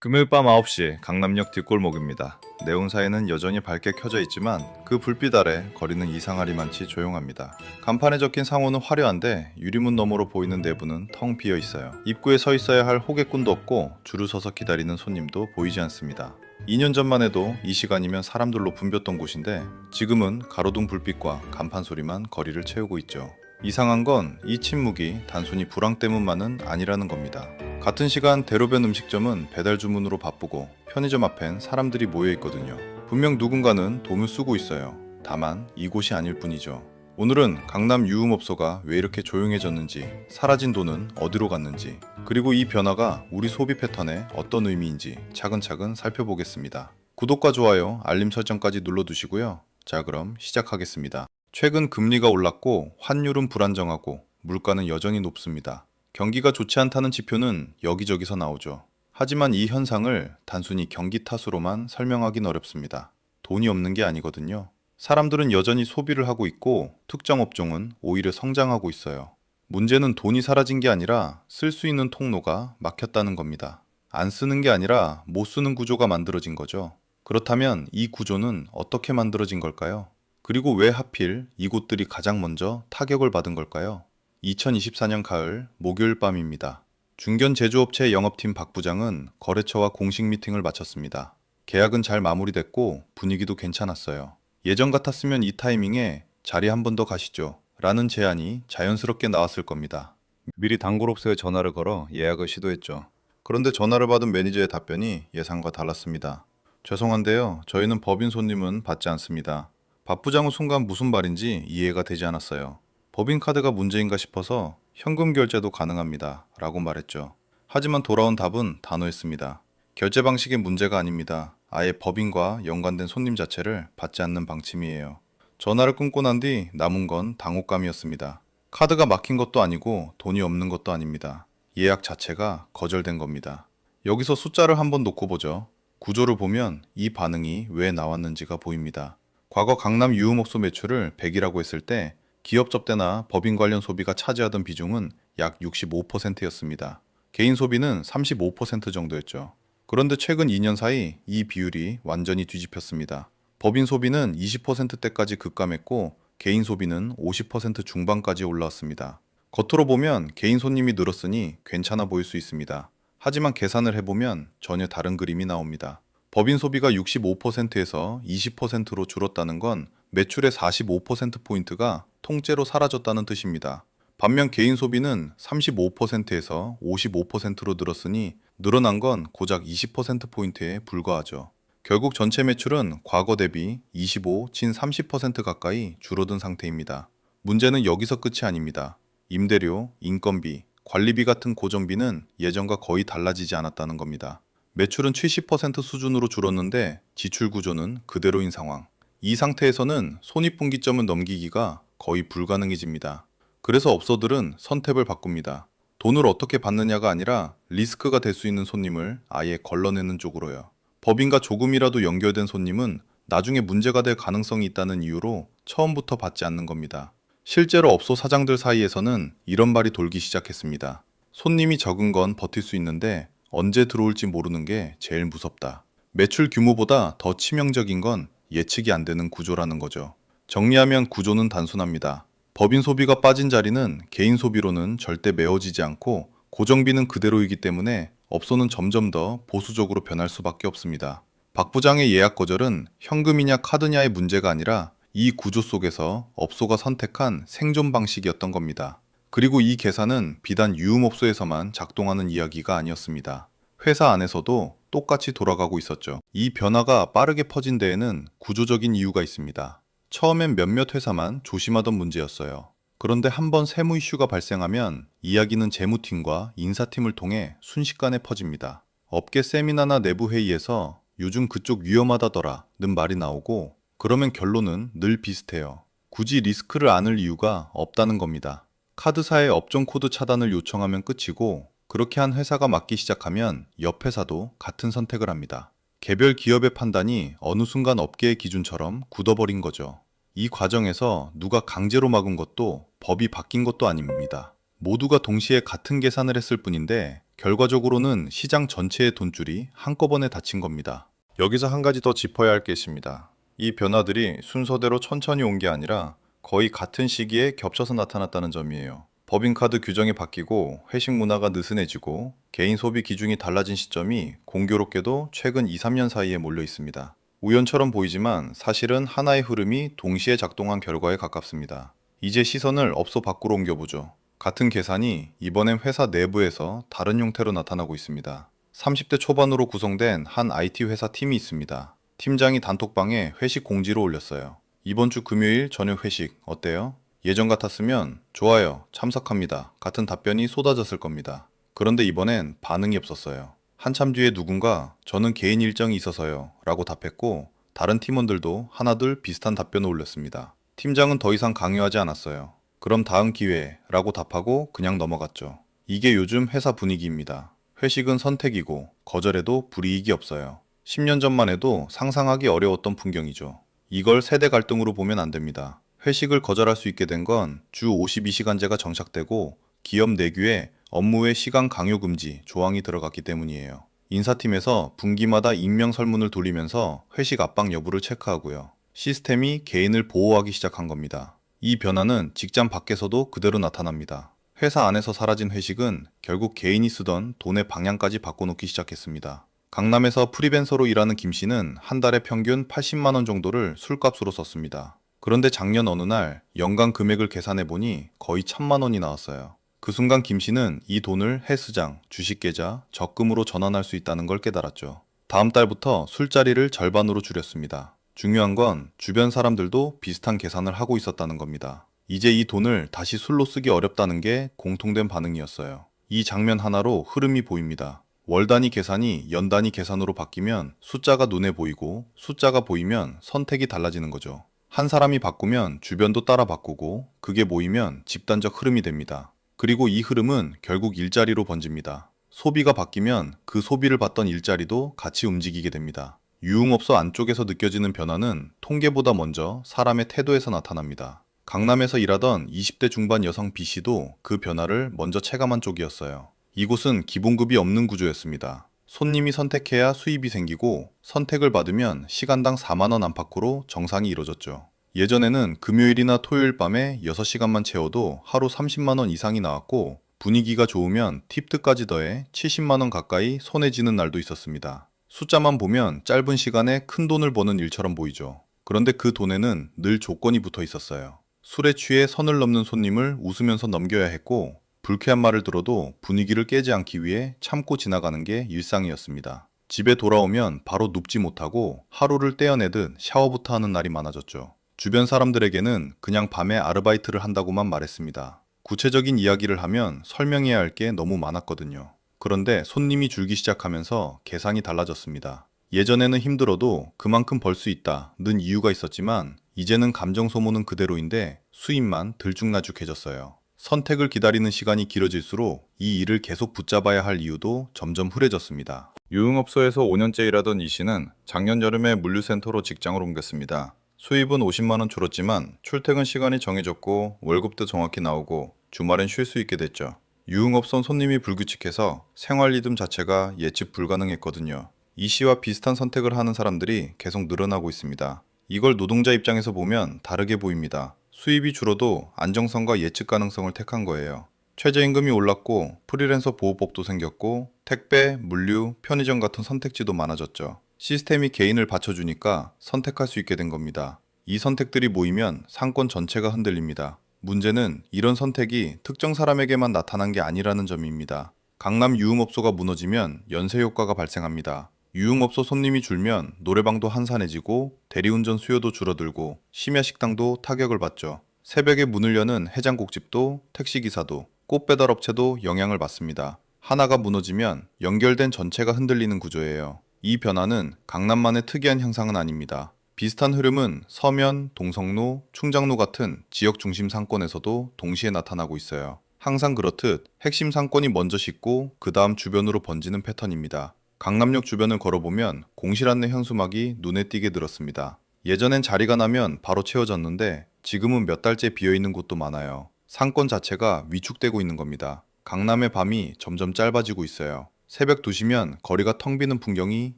금요일 밤 9시 강남역 뒷골목입니다. 네온사에는 여전히 밝게 켜져 있지만 그 불빛 아래 거리는 이상하리만치 조용합니다. 간판에 적힌 상호는 화려한데 유리문 너머로 보이는 내부는 텅 비어 있어요. 입구에 서 있어야 할 호객꾼도 없고 줄을 서서 기다리는 손님도 보이지 않습니다. 2년 전만 해도 이 시간이면 사람들로 붐볐던 곳인데 지금은 가로등 불빛과 간판 소리만 거리를 채우고 있죠. 이상한 건 이 침묵이 단순히 불황 때문만은 아니라는 겁니다. 같은 시간 대로변 음식점은 배달 주문으로 바쁘고 편의점 앞엔 사람들이 모여 있거든요. 분명 누군가는 돈을 쓰고 있어요. 다만 이곳이 아닐 뿐이죠. 오늘은 강남 유흥업소가 왜 이렇게 조용해졌는지, 사라진 돈은 어디로 갔는지, 그리고 이 변화가 우리 소비 패턴에 어떤 의미인지 차근차근 살펴보겠습니다. 구독과 좋아요, 알림 설정까지 눌러두시고요. 자, 그럼 시작하겠습니다. 최근 금리가 올랐고 환율은 불안정하고 물가는 여전히 높습니다. 경기가 좋지 않다는 지표는 여기저기서 나오죠. 하지만 이 현상을 단순히 경기 탓으로만 설명하긴 어렵습니다. 돈이 없는 게 아니거든요. 사람들은 여전히 소비를 하고 있고 특정 업종은 오히려 성장하고 있어요. 문제는 돈이 사라진 게 아니라 쓸 수 있는 통로가 막혔다는 겁니다. 안 쓰는 게 아니라 못 쓰는 구조가 만들어진 거죠. 그렇다면 이 구조는 어떻게 만들어진 걸까요? 그리고 왜 하필 이곳들이 가장 먼저 타격을 받은 걸까요? 2024년 가을 목요일 밤입니다. 중견 제조업체 영업팀 박 부장은 거래처와 공식 미팅을 마쳤습니다. 계약은 잘 마무리됐고 분위기도 괜찮았어요. 예전 같았으면 이 타이밍에 자리 한 번 더 가시죠. 라는 제안이 자연스럽게 나왔을 겁니다. 미리 단골업소에 전화를 걸어 예약을 시도했죠. 그런데 전화를 받은 매니저의 답변이 예상과 달랐습니다. 죄송한데요. 저희는 법인 손님은 받지 않습니다. 박 부장은 순간 무슨 말인지 이해가 되지 않았어요. 법인카드가 문제인가 싶어서 현금 결제도 가능합니다. 라고 말했죠. 하지만 돌아온 답은 단호했습니다. 결제 방식의 문제가 아닙니다. 아예 법인과 연관된 손님 자체를 받지 않는 방침이에요. 전화를 끊고 난 뒤 남은 건 당혹감이었습니다. 카드가 막힌 것도 아니고 돈이 없는 것도 아닙니다. 예약 자체가 거절된 겁니다. 여기서 숫자를 한번 놓고 보죠. 구조를 보면 이 반응이 왜 나왔는지가 보입니다. 과거 강남 유흥업소 매출을 100이라고 했을 때 기업 접대나 법인 관련 소비가 차지하던 비중은 약 65%였습니다. 개인 소비는 35% 정도였죠. 그런데 최근 2년 사이 이 비율이 완전히 뒤집혔습니다. 법인 소비는 20%대까지 급감했고 개인 소비는 50% 중반까지 올라왔습니다. 겉으로 보면 개인 손님이 늘었으니 괜찮아 보일 수 있습니다. 하지만 계산을 해보면 전혀 다른 그림이 나옵니다. 법인 소비가 65%에서 20%로 줄었다는 건 매출의 45%포인트가 통째로 사라졌다는 뜻입니다. 반면 개인 소비는 35%에서 55%로 늘었으니 늘어난 건 고작 20%포인트에 불과하죠. 결국 전체 매출은 과거 대비 25, 진30% 가까이 줄어든 상태입니다. 문제는 여기서 끝이 아닙니다. 임대료, 인건비, 관리비 같은 고정비는 예전과 거의 달라지지 않았다는 겁니다. 매출은 70% 수준으로 줄었는데 지출 구조는 그대로인 상황. 이 상태에서는 손익분기점을 넘기기가 거의 불가능해집니다. 그래서 업소들은 선택을 바꿉니다. 돈을 어떻게 받느냐가 아니라 리스크가 될 수 있는 손님을 아예 걸러내는 쪽으로요. 법인과 조금이라도 연결된 손님은 나중에 문제가 될 가능성이 있다는 이유로 처음부터 받지 않는 겁니다. 실제로 업소 사장들 사이에서는 이런 말이 돌기 시작했습니다. 손님이 적은 건 버틸 수 있는데 언제 들어올지 모르는 게 제일 무섭다. 매출 규모보다 더 치명적인 건 예측이 안 되는 구조라는 거죠. 정리하면 구조는 단순합니다. 법인 소비가 빠진 자리는 개인 소비로는 절대 메워지지 않고 고정비는 그대로이기 때문에 업소는 점점 더 보수적으로 변할 수밖에 없습니다. 박 부장의 예약 거절은 현금이냐 카드냐의 문제가 아니라 이 구조 속에서 업소가 선택한 생존 방식이었던 겁니다. 그리고 이 계산은 비단 유흥업소에서만 작동하는 이야기가 아니었습니다. 회사 안에서도 똑같이 돌아가고 있었죠. 이 변화가 빠르게 퍼진 데에는 구조적인 이유가 있습니다. 처음엔 몇몇 회사만 조심하던 문제였어요. 그런데 한번 세무 이슈가 발생하면 이야기는 재무팀과 인사팀을 통해 순식간에 퍼집니다. 업계 세미나나 내부 회의에서 요즘 그쪽 위험하다더라는 말이 나오고 그러면 결론은 늘 비슷해요. 굳이 리스크를 안을 이유가 없다는 겁니다. 카드사의 업종 코드 차단을 요청하면 끝이고 그렇게 한 회사가 맡기 시작하면 옆 회사도 같은 선택을 합니다. 개별 기업의 판단이 어느 순간 업계의 기준처럼 굳어버린 거죠. 이 과정에서 누가 강제로 막은 것도 법이 바뀐 것도 아닙니다. 모두가 동시에 같은 계산을 했을 뿐인데 결과적으로는 시장 전체의 돈줄이 한꺼번에 닫힌 겁니다. 여기서 한 가지 더 짚어야 할 게 있습니다. 이 변화들이 순서대로 천천히 온 게 아니라 거의 같은 시기에 겹쳐서 나타났다는 점이에요. 법인카드 규정이 바뀌고 회식 문화가 느슨해지고 개인 소비 기준이 달라진 시점이 공교롭게도 최근 2, 3년 사이에 몰려 있습니다. 우연처럼 보이지만 사실은 하나의 흐름이 동시에 작동한 결과에 가깝습니다. 이제 시선을 업소 밖으로 옮겨보죠. 같은 계산이 이번엔 회사 내부에서 다른 형태로 나타나고 있습니다. 30대 초반으로 구성된 한 IT 회사 팀이 있습니다. 팀장이 단톡방에 회식 공지를 올렸어요. 이번 주 금요일 저녁 회식 어때요? 예전 같았으면 좋아요, 참석합니다. 같은 답변이 쏟아졌을 겁니다. 그런데 이번엔 반응이 없었어요. 한참 뒤에 누군가 저는 개인 일정이 있어서요 라고 답했고 다른 팀원들도 하나둘 비슷한 답변을 올렸습니다. 팀장은 더 이상 강요하지 않았어요. 그럼 다음 기회라고 답하고 그냥 넘어갔죠. 이게 요즘 회사 분위기입니다. 회식은 선택이고 거절해도 불이익이 없어요. 10년 전만 해도 상상하기 어려웠던 풍경이죠. 이걸 세대 갈등으로 보면 안 됩니다. 회식을 거절할 수 있게 된 건 주 52시간제가 정착되고 기업 내규에 업무의 시간 강요 금지 조항이 들어갔기 때문이에요. 인사팀에서 분기마다 임명 설문을 돌리면서 회식 압박 여부를 체크하고요. 시스템이 개인을 보호하기 시작한 겁니다. 이 변화는 직장 밖에서도 그대로 나타납니다. 회사 안에서 사라진 회식은 결국 개인이 쓰던 돈의 방향까지 바꿔놓기 시작했습니다. 강남에서 프리랜서로 일하는 김 씨는 한 달에 평균 80만 원 정도를 술값으로 썼습니다. 그런데 작년 어느 날 연간 금액을 계산해 보니 거의 천만 원이 나왔어요. 그 순간 김 씨는 이 돈을 헬스장, 주식계좌, 적금으로 전환할 수 있다는 걸 깨달았죠. 다음 달부터 술자리를 절반으로 줄였습니다. 중요한 건 주변 사람들도 비슷한 계산을 하고 있었다는 겁니다. 이제 이 돈을 다시 술로 쓰기 어렵다는 게 공통된 반응이었어요. 이 장면 하나로 흐름이 보입니다. 월 단위 계산이 연 단위 계산으로 바뀌면 숫자가 눈에 보이고 숫자가 보이면 선택이 달라지는 거죠. 한 사람이 바꾸면 주변도 따라 바꾸고 그게 모이면 집단적 흐름이 됩니다. 그리고 이 흐름은 결국 일자리로 번집니다. 소비가 바뀌면 그 소비를 받던 일자리도 같이 움직이게 됩니다. 유흥업소 안쪽에서 느껴지는 변화는 통계보다 먼저 사람의 태도에서 나타납니다. 강남에서 일하던 20대 중반 여성 B 씨도 그 변화를 먼저 체감한 쪽이었어요. 이곳은 기본급이 없는 구조였습니다. 손님이 선택해야 수입이 생기고 선택을 받으면 시간당 4만원 안팎으로 정상이 이루어졌죠. 예전에는 금요일이나 토요일 밤에 6시간만 채워도 하루 30만원 이상이 나왔고 분위기가 좋으면 팁트까지 더해 70만원 가까이 손에 쥐는 날도 있었습니다. 숫자만 보면 짧은 시간에 큰 돈을 버는 일처럼 보이죠. 그런데 그 돈에는 늘 조건이 붙어 있었어요. 술에 취해 선을 넘는 손님을 웃으면서 넘겨야 했고 불쾌한 말을 들어도 분위기를 깨지 않기 위해 참고 지나가는 게 일상이었습니다. 집에 돌아오면 바로 눕지 못하고 하루를 떼어내듯 샤워부터 하는 날이 많아졌죠. 주변 사람들에게는 그냥 밤에 아르바이트를 한다고만 말했습니다. 구체적인 이야기를 하면 설명해야 할 게 너무 많았거든요. 그런데 손님이 줄기 시작하면서 계산이 달라졌습니다. 예전에는 힘들어도 그만큼 벌 수 있다는 이유가 있었지만 이제는 감정 소모는 그대로인데 수입만 들쭉날쭉해졌어요. 선택을 기다리는 시간이 길어질수록 이 일을 계속 붙잡아야 할 이유도 점점 흐려졌습니다. 유흥업소에서 5년째 일하던 이 씨는 작년 여름에 물류센터로 직장을 옮겼습니다. 수입은 50만 원 줄었지만 출퇴근 시간이 정해졌고 월급도 정확히 나오고 주말엔 쉴 수 있게 됐죠. 유흥업선 손님이 불규칙해서 생활 리듬 자체가 예측 불가능했거든요. 이 씨와 비슷한 선택을 하는 사람들이 계속 늘어나고 있습니다. 이걸 노동자 입장에서 보면 다르게 보입니다. 수입이 줄어도 안정성과 예측 가능성을 택한 거예요. 최저임금이 올랐고 프리랜서 보호법도 생겼고 택배, 물류, 편의점 같은 선택지도 많아졌죠. 시스템이 개인을 받쳐주니까 선택할 수 있게 된 겁니다. 이 선택들이 모이면 상권 전체가 흔들립니다. 문제는 이런 선택이 특정 사람에게만 나타난 게 아니라는 점입니다. 강남 유흥업소가 무너지면 연쇄 효과가 발생합니다. 유흥업소 손님이 줄면 노래방도 한산해지고 대리운전 수요도 줄어들고 심야 식당도 타격을 받죠. 새벽에 문을 여는 해장국집도 택시기사도 꽃 배달업체도 영향을 받습니다. 하나가 무너지면 연결된 전체가 흔들리는 구조예요. 이 변화는 강남만의 특이한 현상은 아닙니다. 비슷한 흐름은 서면, 동성로, 충장로 같은 지역 중심 상권에서도 동시에 나타나고 있어요. 항상 그렇듯 핵심 상권이 먼저 식고 그 다음 주변으로 번지는 패턴입니다. 강남역 주변을 걸어보면 공실 안내 현수막이 눈에 띄게 들었습니다. 예전엔 자리가 나면 바로 채워졌는데 지금은 몇 달째 비어있는 곳도 많아요. 상권 자체가 위축되고 있는 겁니다. 강남의 밤이 점점 짧아지고 있어요. 새벽 2시면 거리가 텅 비는 풍경이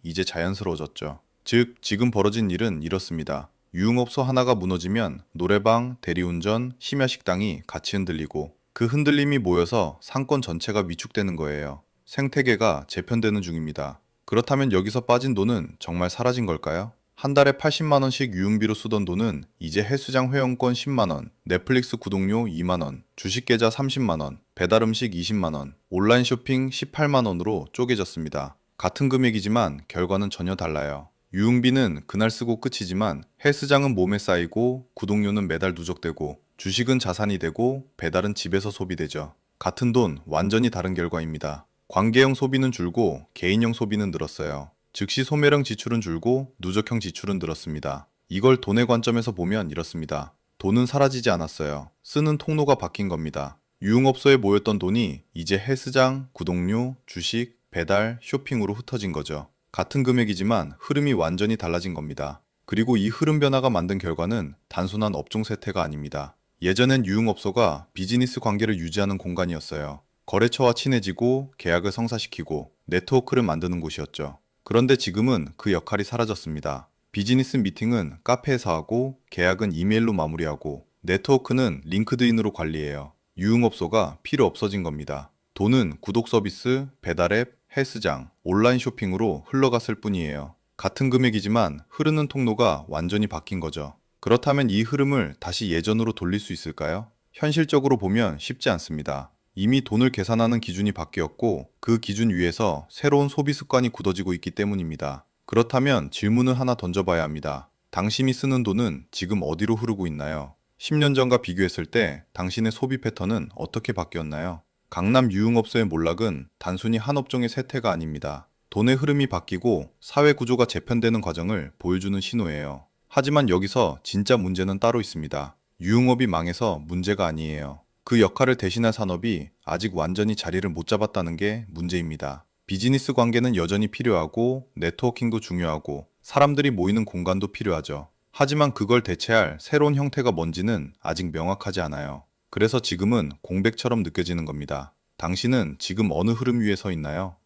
이제 자연스러워졌죠. 즉, 지금 벌어진 일은 이렇습니다. 유흥업소 하나가 무너지면 노래방, 대리운전, 심야식당이 같이 흔들리고 그 흔들림이 모여서 상권 전체가 위축되는 거예요. 생태계가 재편되는 중입니다. 그렇다면 여기서 빠진 돈은 정말 사라진 걸까요? 한 달에 80만 원씩 유흥비로 쓰던 돈은 이제 헬스장 회원권 10만 원, 넷플릭스 구독료 2만 원, 주식 계좌 30만 원, 배달 음식 20만 원, 온라인 쇼핑 18만 원으로 쪼개졌습니다. 같은 금액이지만 결과는 전혀 달라요. 유흥비는 그날 쓰고 끝이지만 헬스장은 몸에 쌓이고 구독료는 매달 누적되고 주식은 자산이 되고 배달은 집에서 소비되죠. 같은 돈 완전히 다른 결과입니다. 관계형 소비는 줄고 개인형 소비는 늘었어요. 즉시 소멸형 지출은 줄고 누적형 지출은 늘었습니다. 이걸 돈의 관점에서 보면 이렇습니다. 돈은 사라지지 않았어요. 쓰는 통로가 바뀐 겁니다. 유흥업소에 모였던 돈이 이제 헬스장, 구독료, 주식, 배달, 쇼핑으로 흩어진 거죠. 같은 금액이지만 흐름이 완전히 달라진 겁니다. 그리고 이 흐름 변화가 만든 결과는 단순한 업종 세태가 아닙니다. 예전엔 유흥업소가 비즈니스 관계를 유지하는 공간이었어요. 거래처와 친해지고 계약을 성사시키고 네트워크를 만드는 곳이었죠. 그런데 지금은 그 역할이 사라졌습니다. 비즈니스 미팅은 카페에서 하고 계약은 이메일로 마무리하고 네트워크는 링크드인으로 관리해요. 유흥업소가 필요 없어진 겁니다. 돈은 구독 서비스, 배달 앱, 헬스장, 온라인 쇼핑으로 흘러갔을 뿐이에요. 같은 금액이지만 흐르는 통로가 완전히 바뀐 거죠. 그렇다면 이 흐름을 다시 예전으로 돌릴 수 있을까요? 현실적으로 보면 쉽지 않습니다. 이미 돈을 계산하는 기준이 바뀌었고 그 기준 위에서 새로운 소비 습관이 굳어지고 있기 때문입니다. 그렇다면 질문을 하나 던져봐야 합니다. 당신이 쓰는 돈은 지금 어디로 흐르고 있나요? 10년 전과 비교했을 때 당신의 소비 패턴은 어떻게 바뀌었나요? 강남 유흥업소의 몰락은 단순히 한 업종의 쇠퇴가 아닙니다. 돈의 흐름이 바뀌고 사회 구조가 재편되는 과정을 보여주는 신호예요. 하지만 여기서 진짜 문제는 따로 있습니다. 유흥업이 망해서 문제가 아니에요. 그 역할을 대신할 산업이 아직 완전히 자리를 못 잡았다는 게 문제입니다. 비즈니스 관계는 여전히 필요하고 네트워킹도 중요하고 사람들이 모이는 공간도 필요하죠. 하지만 그걸 대체할 새로운 형태가 뭔지는 아직 명확하지 않아요. 그래서 지금은 공백처럼 느껴지는 겁니다. 당신은 지금 어느 흐름 위에 서 있나요?